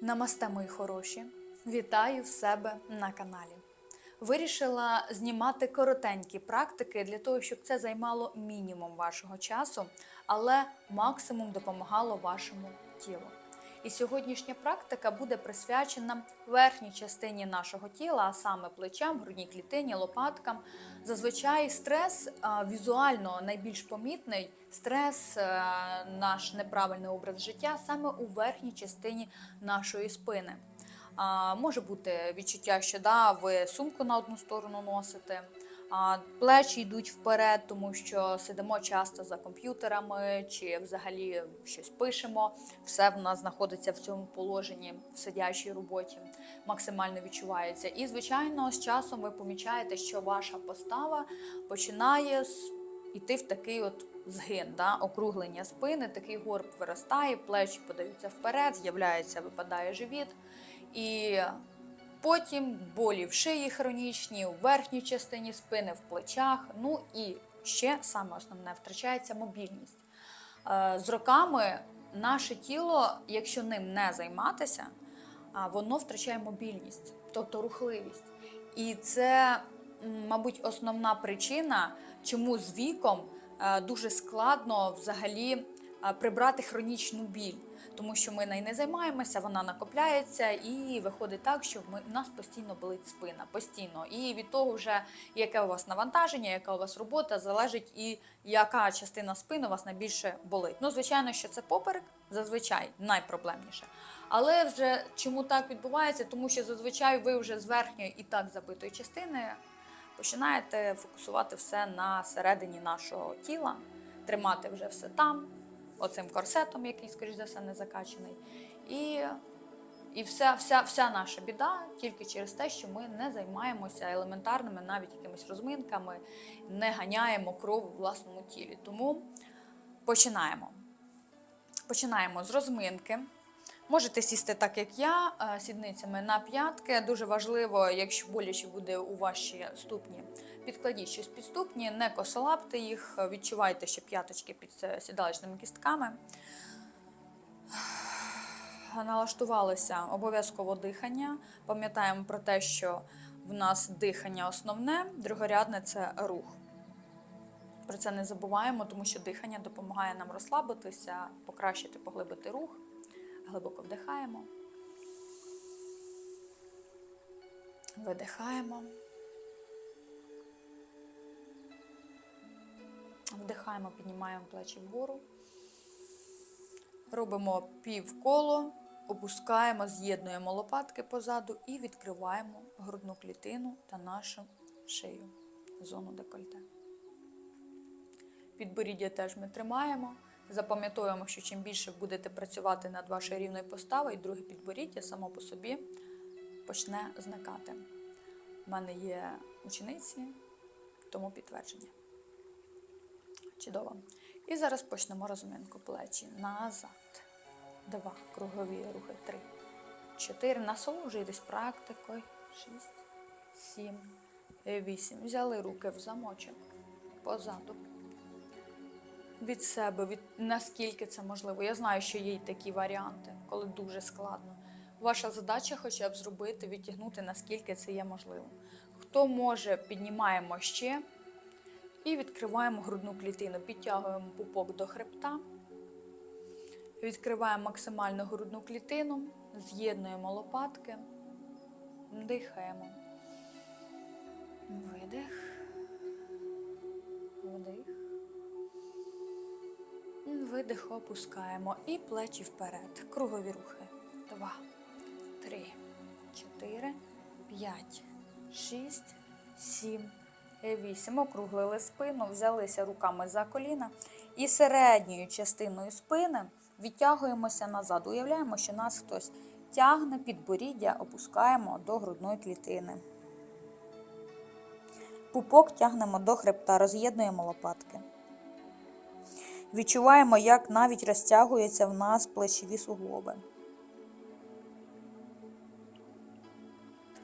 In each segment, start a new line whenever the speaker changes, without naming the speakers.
Намасте, мої хороші! Вітаю в себе на каналі. Вирішила знімати коротенькі практики для того, щоб це займало мінімум вашого часу, але максимум допомагало вашому тілу. І сьогоднішня практика буде присвячена верхній частині нашого тіла, а саме плечам, грудній клітині, лопаткам. Зазвичай стрес візуально найбільш помітний стрес, е, наш неправильний образ життя саме у верхній частині нашої спини. Може бути відчуття, що да, ви сумку на одну сторону носите. Плечі йдуть вперед, тому що сидимо часто за комп'ютерами чи взагалі щось пишемо. Все в нас знаходиться в цьому положенні в сидячій роботі, максимально відчувається. І, звичайно, з часом ви помічаєте, що ваша постава починає йти в такий от згин, да? округлення спини, такий горб виростає, плечі подаються вперед, з'являється, випадає живіт. І Потім болі в шиї хронічні, у верхній частині спини, в плечах. Ну і ще саме основне втрачається мобільність. Е, З роками наше тіло, якщо ним не займатися, воно втрачає мобільність, тобто рухливість. І це, мабуть, основна причина, чому з віком е, дуже складно взагалі е, прибрати хронічну біль тому що ми нею не займаємося, вона накопляється, і виходить так, що ми, у нас постійно болить спина, постійно. І від того, вже яке у вас навантаження, яка у вас робота, залежить і яка частина спини у вас найбільше болить. Ну, звичайно, що це поперек, зазвичай найпроблемніше. Але вже чому так відбувається? Тому що зазвичай ви вже з верхньої і так забитої частини починаєте фокусувати все на середині нашого тіла, тримати вже все там оцим корсетом, який, скоріш за все, не закачаний. І, і вся, вся, вся наша біда тільки через те, що ми не займаємося елементарними, навіть якимись розминками, не ганяємо кров у власному тілі. Тому починаємо. Починаємо з розминки. Можете сісти так, як я, е, сідницями на п'ятки. Дуже важливо, якщо боляче буде у ваші ступні, підкладіть щось під ступні, не косолапте їх, відчувайте, що п'яточки під е, сідалочними кістками. Налаштувалися обов'язково дихання. Пам'ятаємо про те, що в нас дихання основне, другорядне це рух. Про це не забуваємо, тому що дихання допомагає нам розслабитися, покращити, поглибити рух. Глибоко вдихаємо. Видихаємо. Вдихаємо, піднімаємо плечі вгору. Робимо півколо, опускаємо, з'єднуємо лопатки позаду і відкриваємо грудну клітину та нашу шию, зону декольте. Підборіддя теж ми тримаємо. Запам'ятовуємо, що чим більше будете працювати над вашою рівною поставою, друге підборіддя само по собі почне зникати. У мене є учениці, тому підтвердження. Чудово. І зараз почнемо розминку плечі. Назад. Два. Кругові рухи. Три. Чотири. Насолоджуйтесь практикою. Шість. Сім. Вісім. Взяли руки в замочок. Позаду від себе, від наскільки це можливо. Я знаю, що є й такі варіанти, коли дуже складно. Ваша задача хоча б зробити, відтягнути, наскільки це є можливо. Хто може, піднімаємо ще і відкриваємо грудну клітину. Підтягуємо пупок до хребта, відкриваємо максимально грудну клітину, з'єднуємо лопатки, дихаємо. Видих. Вдих. Видих опускаємо і плечі вперед. Кругові рухи. Два, три, чотири, п'ять, шість, сім, вісім. Округлили спину, взялися руками за коліна і середньою частиною спини відтягуємося назад. Уявляємо, що нас хтось тягне підборіддя, опускаємо до грудної клітини. Пупок тягнемо до хребта, роз'єднуємо лопатки. Відчуваємо, як навіть розтягуються в нас плечові суглоби.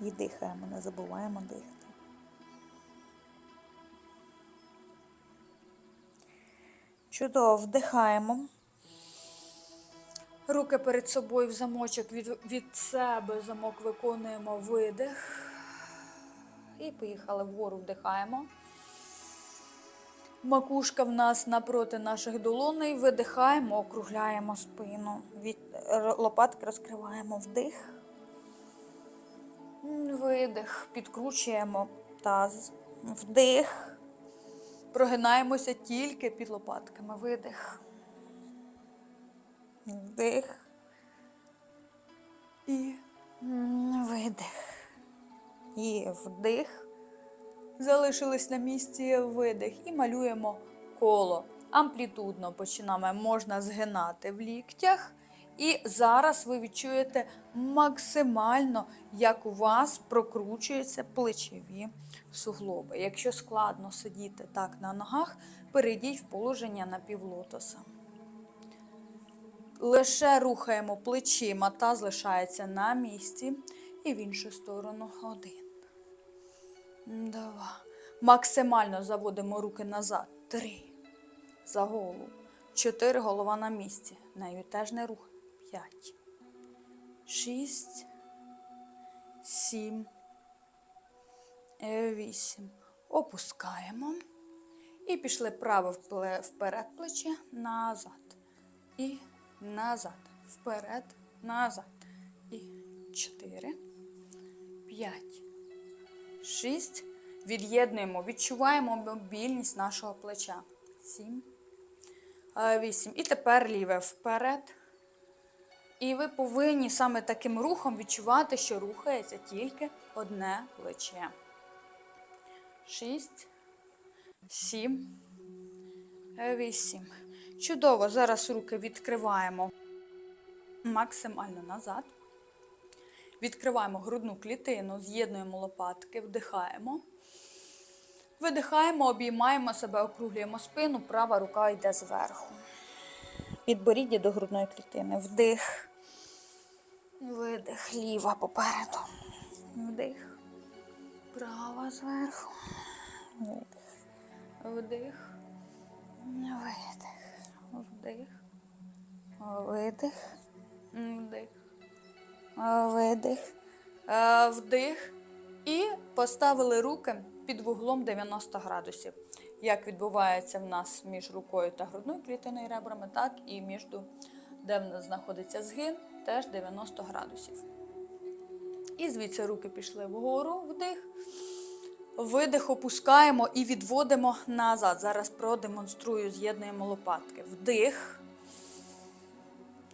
І дихаємо, не забуваємо дихати. Чудово, вдихаємо. Руки перед собою в замочок від, від себе замок виконуємо видих. І поїхали вгору, вдихаємо. Макушка в нас напроти наших долоней. Видихаємо, округляємо спину. Від лопатки розкриваємо вдих. Видих. Підкручуємо таз. Вдих. Прогинаємося тільки під лопатками. Видих. Вдих. І видих. І вдих. Залишились на місці видих і малюємо коло. Амплітудно починаємо, можна згинати в ліктях. І зараз ви відчуєте максимально, як у вас прокручуються плечові суглоби. Якщо складно сидіти так на ногах, перейдіть в положення напівлотоса. Лише рухаємо плечима, та залишається на місці. І в іншу сторону один. Два. Максимально заводимо руки назад. Три. За голову. Чотири. Голова на місці. Нею теж не рух. П'ять. Шість. Сім. е, Вісім. Опускаємо. І пішли право вперед плече, назад. І назад. Вперед, назад. І чотири. П'ять. Шість. Від'єднуємо, відчуваємо мобільність нашого плеча. Сім. Е, Вісім. І тепер ліве вперед. І ви повинні саме таким рухом відчувати, що рухається тільки одне плече. Шість. Сім. е, Вісім. Чудово. Зараз руки відкриваємо максимально назад. Відкриваємо грудну клітину, з'єднуємо лопатки, вдихаємо. Видихаємо, обіймаємо себе, округлюємо спину, права рука йде зверху. Підборіддя до грудної клітини. Вдих. Видих. Ліва попереду. Вдих. Права зверху. Видих. Вдих. Видих. Вдих. Видих. Вдих. Видих. Е, Вдих. І поставили руки під вуглом 90 градусів. Як відбувається в нас між рукою та грудною клітиною ребрами, так і між, де в нас знаходиться згин, теж 90 градусів. І звідси руки пішли вгору, вдих. Видих опускаємо і відводимо назад. Зараз продемонструю, з'єднуємо лопатки. Вдих.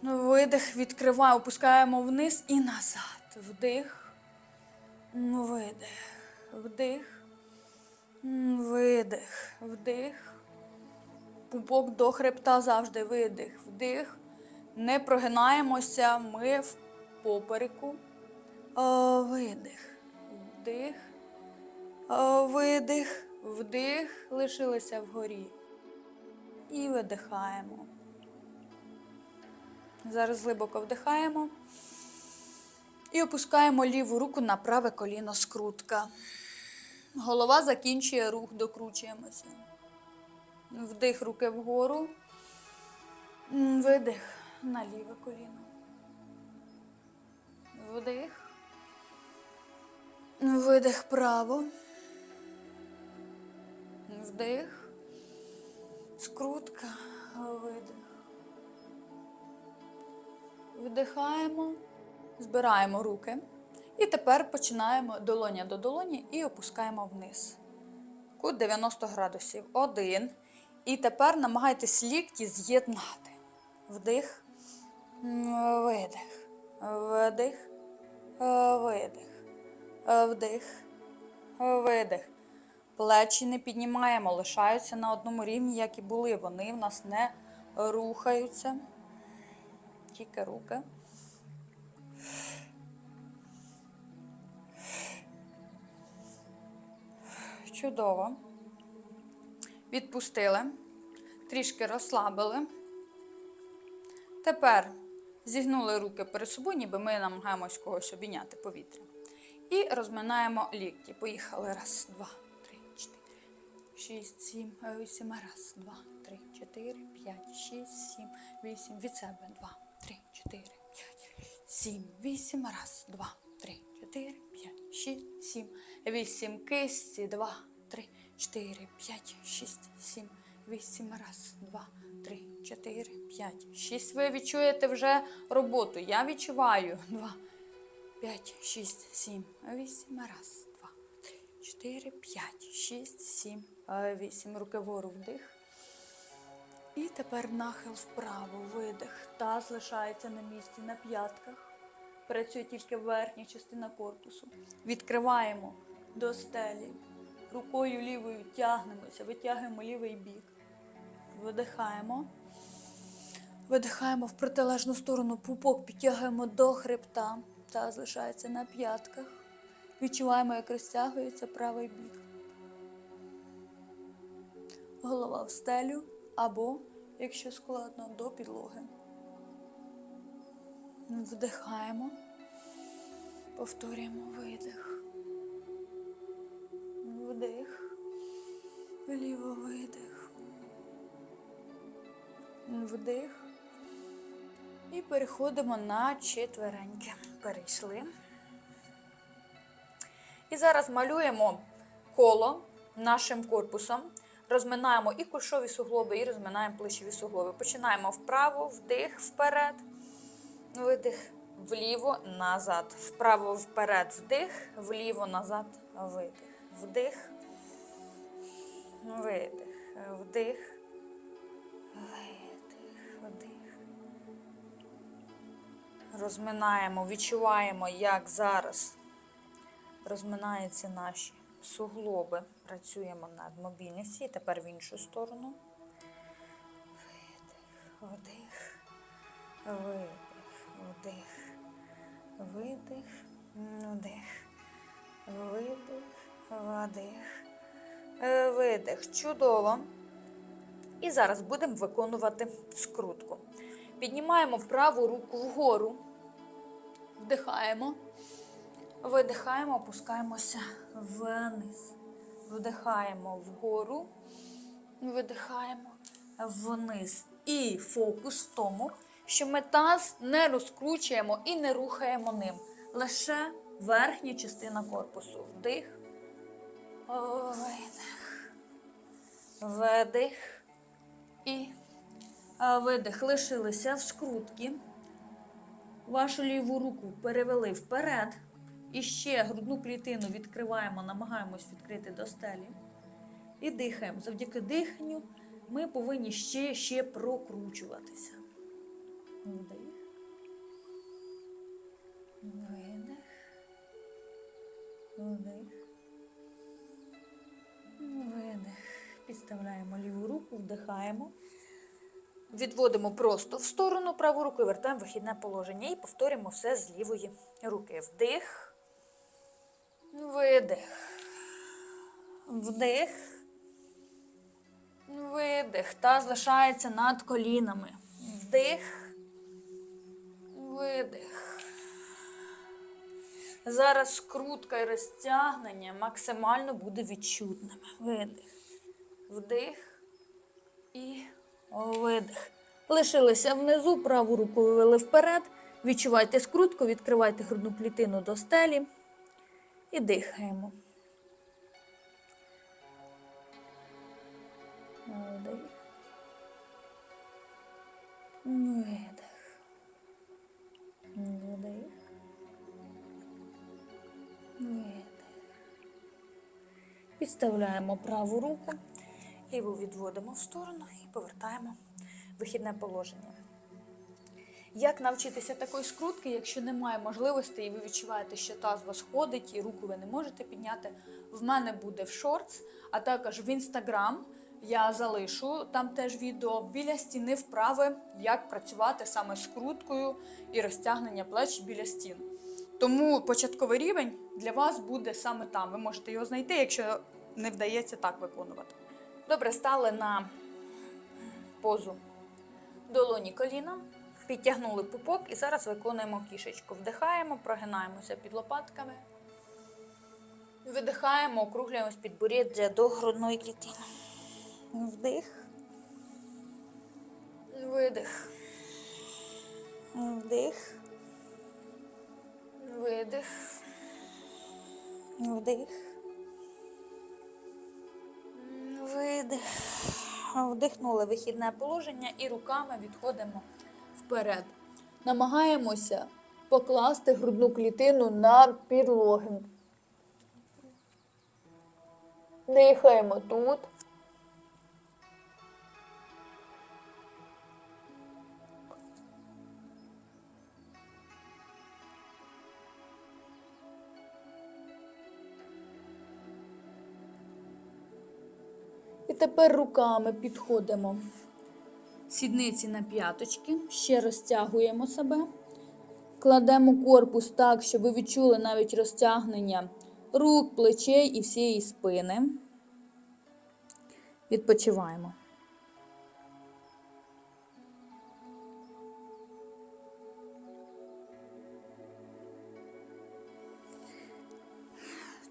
Видих, відкриваємо, опускаємо вниз і назад. Вдих. Видих. Вдих. Видих. Вдих. Пупок до хребта завжди видих. Вдих. Не прогинаємося. Ми в попереку. Видих. Вдих. Видих. Вдих. Лишилися вгорі. І видихаємо. Зараз глибоко вдихаємо. І опускаємо ліву руку на праве коліно скрутка. Голова закінчує рух, докручуємося. Вдих руки вгору. Видих на ліве коліно. Вдих. Видих право. Вдих. Скрутка. Видих. Вдихаємо, збираємо руки. І тепер починаємо долоня до долоні і опускаємо вниз. Кут 90 градусів. Один. І тепер намагайтесь лікті з'єднати. Вдих, видих, вдих, видих, вдих, видих. Плечі не піднімаємо, лишаються на одному рівні, як і були. Вони в нас не рухаються. Тільки руки. Чудово. Відпустили. Трішки розслабили. Тепер зігнули руки перед собою, ніби ми намагаємось когось обійняти повітря. І розминаємо лікті. Поїхали. Раз, два, три, чотири, шість, сім, вісім. Раз, два, три, чотири, п'ять, шість, сім, вісім. Від себе. Два, три, чотири. чотири, п'ять, сім, вісім. Раз, два, три, чотири, п'ять, шість, сім, вісім. Кисті. Два, три, чотири, п'ять, шість, сім, вісім. Раз, два, три, чотири, п'ять, шість. Ви відчуєте вже роботу. Я відчуваю. Два, п'ять, шість, сім, вісім. Раз, два, три, чотири, п'ять, шість, сім, вісім. Руки вгору вдих. І тепер нахил вправо, видих. Таз лишається на місці на п'ятках. Працює тільки верхня частина корпусу. Відкриваємо до стелі. Рукою лівою тягнемося, витягуємо лівий бік. Видихаємо. Видихаємо в протилежну сторону, пупок підтягуємо до хребта. Таз лишається на п'ятках. Відчуваємо, як розтягується правий бік. Голова в стелю або, якщо складно, до підлоги. Вдихаємо, повторюємо видих. Вдих, вліво видих. Вдих. І переходимо на четвереньки. Перейшли. І зараз малюємо коло нашим корпусом. Розминаємо і кульшові суглоби, і розминаємо плечові суглоби. Починаємо вправо, вдих, вперед, видих, вліво, назад. Вправо, вперед, вдих, вліво, назад, видих. Вдих, видих, вдих, видих, вдих. Розминаємо, відчуваємо, як зараз розминаються наші суглоби. Працюємо над мобільністю. І тепер в іншу сторону. Видих, вдих, видих, вдих, видих, вдих, видих, вдих, видих. Чудово. І зараз будемо виконувати скрутку. Піднімаємо праву руку вгору, вдихаємо. Видихаємо, опускаємося вниз. Вдихаємо вгору, видихаємо вниз. І фокус в тому, що ми таз не розкручуємо і не рухаємо ним. Лише верхня частина корпусу. Вдих, видих, видих і видих. Лишилися в скрутки. Вашу ліву руку перевели вперед. І ще грудну клітину відкриваємо, намагаємось відкрити до стелі. І дихаємо. Завдяки диханню ми повинні ще ще прокручуватися. Вдих. Видих. Вдих. Видих. Підставляємо ліву руку, вдихаємо. Відводимо просто в сторону праву руку і вертаємо вихідне положення. І повторюємо все з лівої руки. Вдих. Видих. Вдих. Видих. Та залишається над колінами. Вдих. Видих. Зараз скрутка і розтягнення максимально буде відчутними. Видих. Вдих і видих. Лишилися внизу, праву руку вивели вперед. Відчувайте скрутку, відкривайте грудну клітину до стелі і дихаємо. Вдих. Видих. Вдих. Видих. Підставляємо праву руку, ліву відводимо в сторону і повертаємо вихідне положення. Як навчитися такої скрутки, якщо немає можливості, і ви відчуваєте, що таз вас ходить, і руку ви не можете підняти? В мене буде в шортс, а також в інстаграм. Я залишу там теж відео біля стіни вправи, як працювати саме скруткою і розтягнення плеч біля стін. Тому початковий рівень для вас буде саме там. Ви можете його знайти, якщо не вдається так виконувати. Добре, стали на позу долоні коліна. Підтягнули пупок і зараз виконуємо кішечку. Вдихаємо, прогинаємося під лопатками. Видихаємо, округлюємось під буріддя до грудної клітини. Вдих. Видих.
Вдих. Видих. Вдих. Видих. Вдихнули вихідне положення і руками відходимо
вперед. Намагаємося покласти грудну клітину на підлоги. Дихаємо тут. І тепер руками підходимо. Сідниці на п'яточки, ще розтягуємо себе. Кладемо корпус так, щоб ви відчули навіть розтягнення рук, плечей і всієї спини. Відпочиваємо.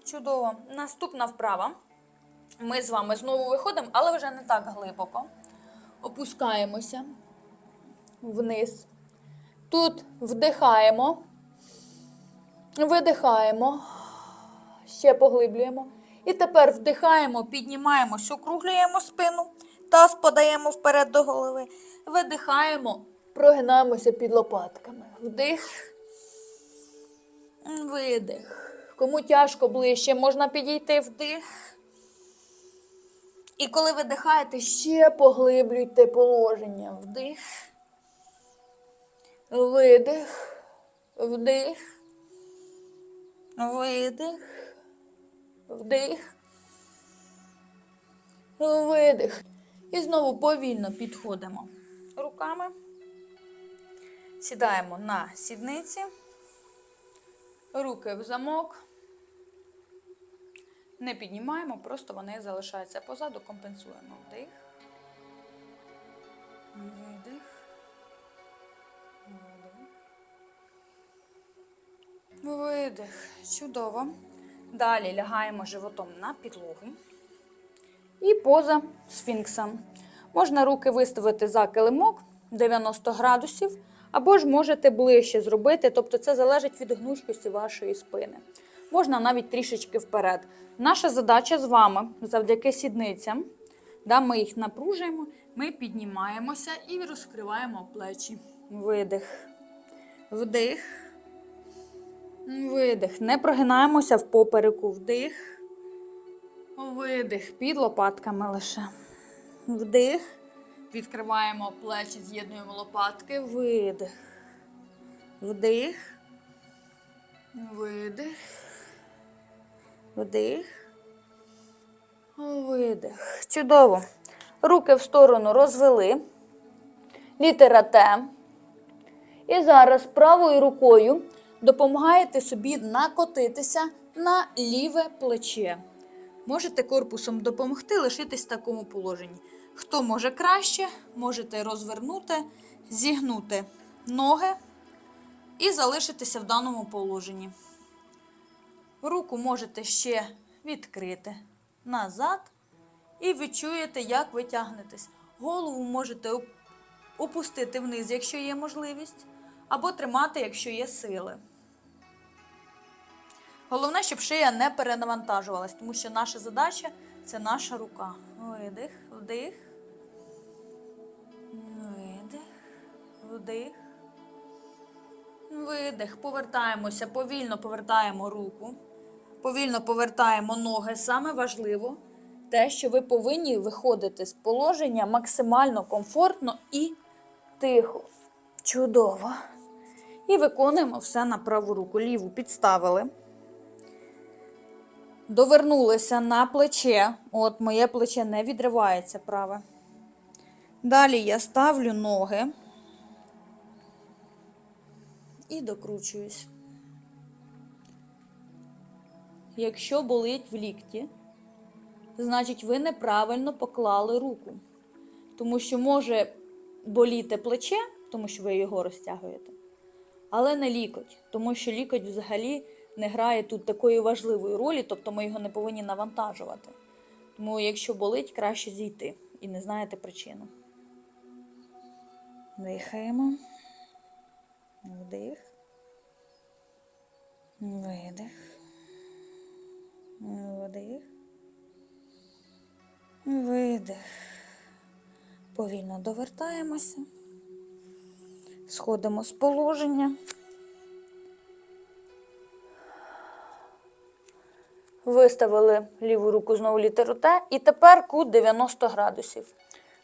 Чудово. Наступна вправа. Ми з вами знову виходимо, але вже не так глибоко.
Опускаємося вниз. Тут вдихаємо, видихаємо, ще поглиблюємо. І тепер вдихаємо,
Піднімаємось, округлюємо спину, таз подаємо вперед до голови.
видихаємо, прогинаємося під лопатками. Вдих, видих. Кому тяжко ближче, можна підійти вдих. І коли видихаєте, ще поглиблюйте положення. Вдих. Видих. Вдих.
Видих.
Вдих. Видих. І знову повільно підходимо.
Руками. Сідаємо на сідниці.
Руки в замок. Не піднімаємо, просто вони залишаються позаду, компенсуємо. Вдих. Видих. Видих. Видих. Чудово. Далі лягаємо животом на підлогу. І поза сфінкса. Можна руки виставити за килимок 90 градусів, або ж можете ближче зробити, тобто це залежить від гнучкості вашої спини. Можна навіть трішечки вперед. Наша задача з вами завдяки сідницям, да, ми їх напружуємо, ми піднімаємося і розкриваємо плечі. Видих. Вдих. Видих. Не прогинаємося в попереку. Вдих. Видих. Під лопатками лише. Вдих. Відкриваємо плечі, з'єднуємо лопатки. Видих. Вдих. Видих. Вдих. Видих. Чудово. Руки в сторону розвели. Літера Т. І зараз правою рукою допомагаєте собі накотитися на ліве плече. Можете корпусом допомогти лишитись в такому положенні. Хто може краще, можете розвернути, зігнути ноги і залишитися в даному положенні. Руку можете ще відкрити назад і відчуєте, як ви тягнетесь. Голову можете опустити вниз, якщо є можливість, або тримати, якщо є сили. Головне, щоб шия не перенавантажувалась, тому що наша задача це наша рука. Видих, вдих. Видих, вдих. Видих. Повертаємося, повільно повертаємо руку. Повільно повертаємо ноги. Саме важливо те, що ви повинні виходити з положення максимально комфортно і тихо. Чудово. І виконуємо все на праву руку. Ліву підставили. Довернулися на плече. От моє плече не відривається праве. Далі я ставлю ноги і докручуюсь. Якщо болить в лікті, значить ви неправильно поклали руку. Тому що може боліти плече, тому що ви його розтягуєте, але не лікоть, тому що лікоть взагалі не грає тут такої важливої ролі, тобто ми його не повинні навантажувати. Тому, якщо болить, краще зійти і не знаєте причину. Дихаємо.
Вдих. Видих. Вдих. Видих. Повільно довертаємося. Сходимо з положення.
Виставили ліву руку знову літеру Т. І тепер кут 90 градусів.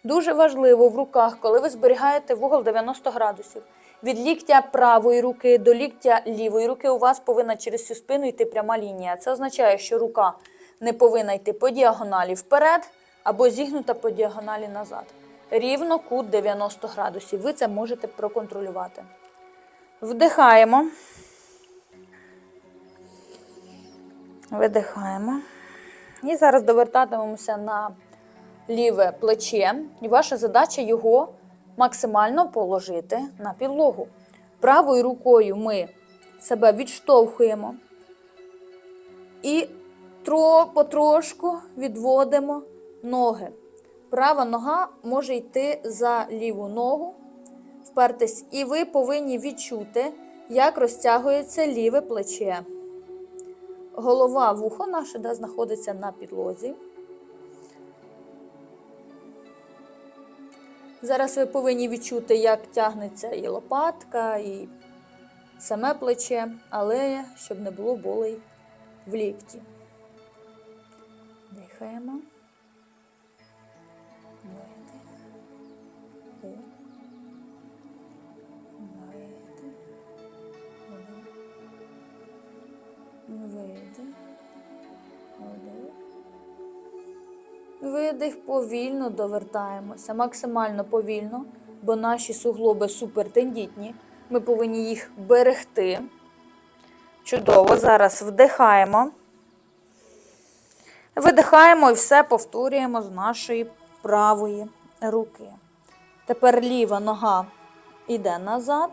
Дуже важливо в руках, коли ви зберігаєте вугол 90 градусів. Від ліктя правої руки до ліктя лівої руки у вас повинна через всю спину йти пряма лінія. Це означає, що рука не повинна йти по діагоналі вперед або зігнута по діагоналі назад. Рівно кут 90 градусів. Ви це можете проконтролювати. Вдихаємо.
Видихаємо.
І зараз довертатимемося на ліве плече. І ваша задача його максимально положити на підлогу. Правою рукою ми себе відштовхуємо і тро, потрошку відводимо ноги. Права нога може йти за ліву ногу, впертись, і ви повинні відчути, як розтягується ліве плече. Голова вухо наше де знаходиться на підлозі. Зараз ви повинні відчути, як тягнеться і лопатка, і саме плече, але щоб не було болей в лікті. Дихаємо. Видих. Вдих. Видих. Вдих. Видих, повільно довертаємося, максимально повільно, бо наші суглоби супертендітні. Ми повинні їх берегти. Чудово, зараз вдихаємо. Видихаємо і все повторюємо з нашої правої руки. Тепер ліва нога йде назад.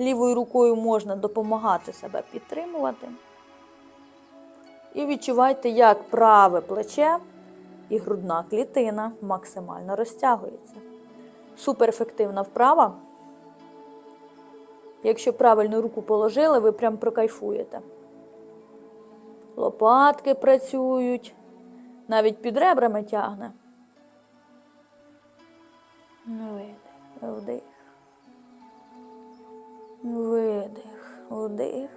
Лівою рукою можна допомагати себе підтримувати. І відчувайте, як праве плече і грудна клітина максимально розтягується. Суперефективна вправа. Якщо правильну руку положили, ви прям прокайфуєте. Лопатки працюють, навіть під ребрами тягне. Видих, вдих. Видих, вдих.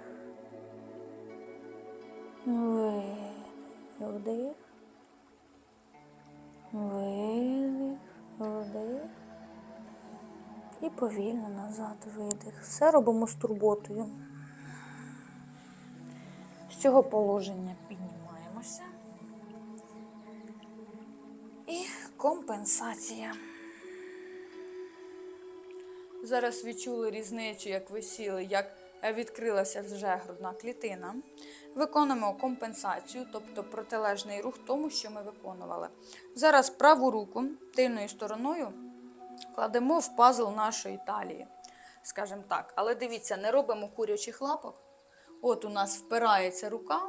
Повільно назад видих. Все робимо з турботою. З цього положення піднімаємося. І компенсація. Зараз відчули різницю, як ви сіли, як відкрилася вже грудна клітина. Виконуємо компенсацію, тобто протилежний рух тому, що ми виконували. Зараз праву руку тильною стороною кладемо в пазл нашої талії, скажімо так. Але дивіться, не робимо курячих лапок. От у нас впирається рука,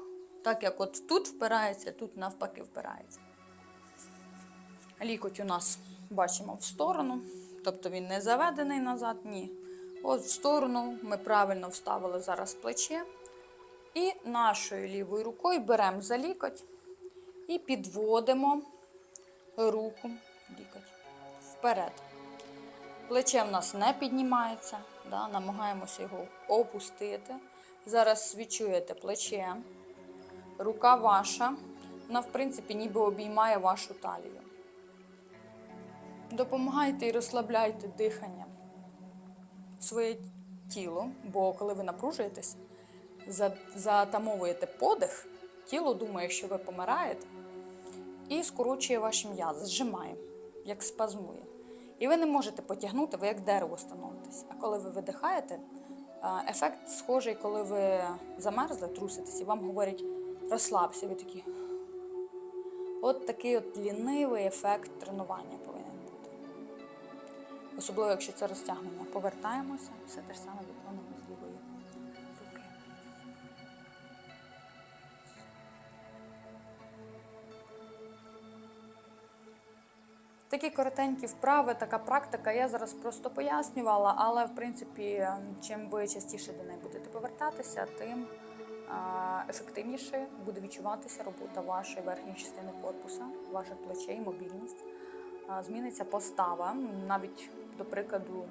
так як от тут впирається, тут навпаки впирається. Лікоть у нас бачимо в сторону, тобто він не заведений назад, ні. От в сторону ми правильно вставили зараз плече. І нашою лівою рукою беремо за лікоть і підводимо руку лікоть вперед. Плече в нас не піднімається, да, намагаємося його опустити. Зараз відчуєте плече, рука ваша, вона, в принципі, ніби обіймає вашу талію. Допомагайте і розслабляйте дихання своє тіло, бо коли ви напружуєтесь, за- затамовуєте подих, тіло думає, що ви помираєте, і скорочує ваші м'язи, зжимає, як спазмує. І ви не можете потягнути, ви як дерево становитесь. А коли ви видихаєте, ефект схожий, коли ви замерзли, труситесь, і вам говорять розслабся, ви такі. От такий от лінивий ефект тренування повинен бути. Особливо, якщо це розтягнення. Повертаємося, все те ж саме виконуємо Такі коротенькі вправи, така практика. Я зараз просто пояснювала, але в принципі, чим ви частіше до неї будете повертатися, тим ефективніше буде відчуватися робота вашої верхньої частини корпуса, ваших плечей, мобільність. Зміниться постава. Навіть до прикладу,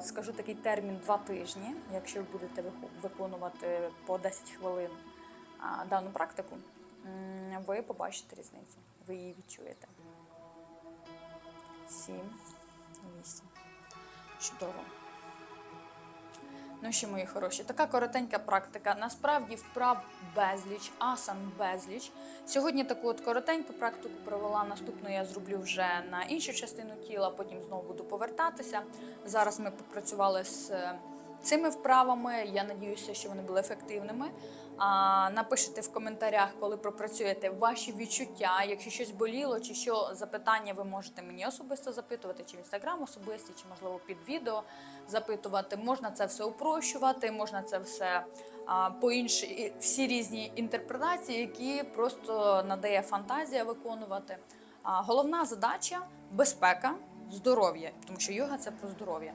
скажу такий термін два тижні. Якщо ви будете виконувати по 10 хвилин дану практику, ви побачите різницю, ви її відчуєте. Сім, вісім. Чудово. Ну що, мої хороші, така коротенька практика. Насправді вправ безліч, асан безліч. Сьогодні таку от коротеньку практику провела. Наступну я зроблю вже на іншу частину тіла, потім знову буду повертатися. Зараз ми попрацювали з е, цими вправами. Я надіюся, що вони були ефективними. А, напишите в коментарях, коли пропрацюєте ваші відчуття. Якщо щось боліло, чи що запитання, ви можете мені особисто запитувати, чи в інстаграм особисті, чи можливо під відео запитувати. Можна це все упрощувати, можна це все по інші всі різні інтерпретації, які просто надає фантазія виконувати. А, головна задача безпека, здоров'я, тому що йога це про здоров'я.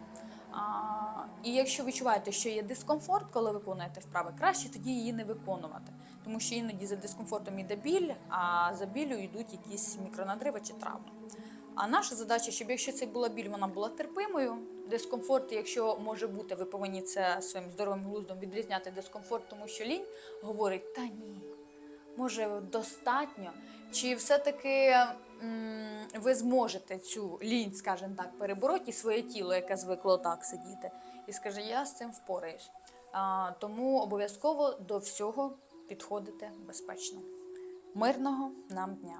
І якщо відчуваєте, що є дискомфорт, коли виконуєте вправи, краще тоді її не виконувати, тому що іноді за дискомфортом йде біль, а за біллю йдуть якісь мікронадриви чи травми. А наша задача, щоб якщо це була біль, вона була терпимою. Дискомфорт, якщо може бути, ви повинні це своїм здоровим глуздом відрізняти дискомфорт, тому що лінь говорить: та ні, може достатньо. Чи все-таки ви зможете цю лінь, скажімо так, перебороти і своє тіло, яке звикло так сидіти, і скаже, я з цим впораюсь. А, тому обов'язково до всього підходите безпечно. Мирного нам дня!